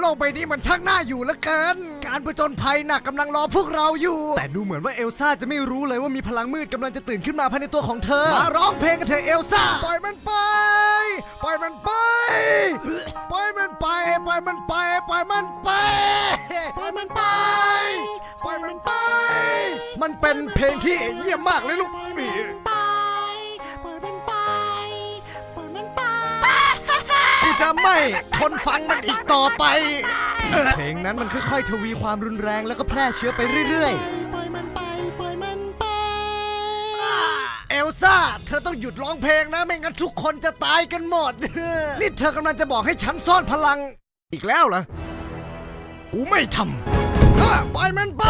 โลกใบนี้มันช่างน่าอยู่เหลือเกิน การผจญภัยหนักกำลังรอพวกเราอยู่ แต่ดูเหมือนว่าเอลซ่าจะไม่รู้เลยว่ามีพลังมืดกำลังจะตื่นขึ้นมาภายในตัวของเธอ มาร้องเพลงกันเถอะเอลซ่า ปล่อยมันไป ปล่อยมันไป ปล่อยมันไป ปล่อยมันไป ปล่อยมันไป ปล่อยมันไป ปล่อยมันไป มันเป็นเพลงที่เยี่ยมมากเลยลูก จะไม่ทนฟังมันอีกต่อไป เพลงนั้นมันค่อยๆ ทวีความรุนแรงแล้วก็แพร่เชื้อไปเรื่อยปล่อยมันไปปล่อยมันไป ๆ เอลซ่า เธอต้องหยุดร้องเพลงนะ ไม่งั้นทุกคนจะตายกันหมด นี่เธอกำลังจะบอกให้ฉันซ่อนพลัง อีกแล้วเหรอ กูไม่ทำฮะปล่อยมันไป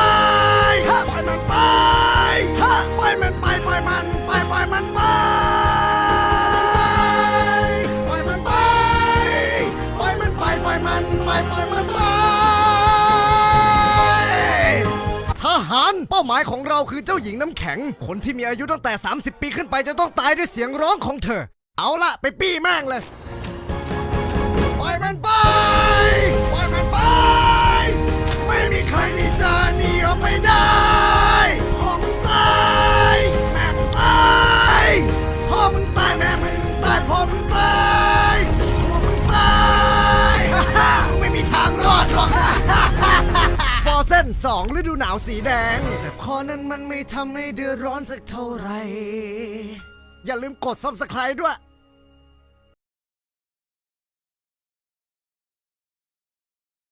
ฮะปล่อยมันไปฮะปล่อยมันไปปล่อยมันไปปล่อยมันไป ไมันไปปล่อยมันไปทหารเป้าหมายของเราคือเจ้าหญิงน้ำแข็ง คนที่มีอายุตั้งแต่ 30 ปีขึ้นไปจะต้องตายด้วยเสียงร้องของเธอ เอาละไปปี้แม่งเลย นสองฤดูหนาวสีแดงแสบคอนั้นมันไม่ทำให้เดือดร้อนสักเท่าไหร่ อย่าลืมกด subscribe ด้วย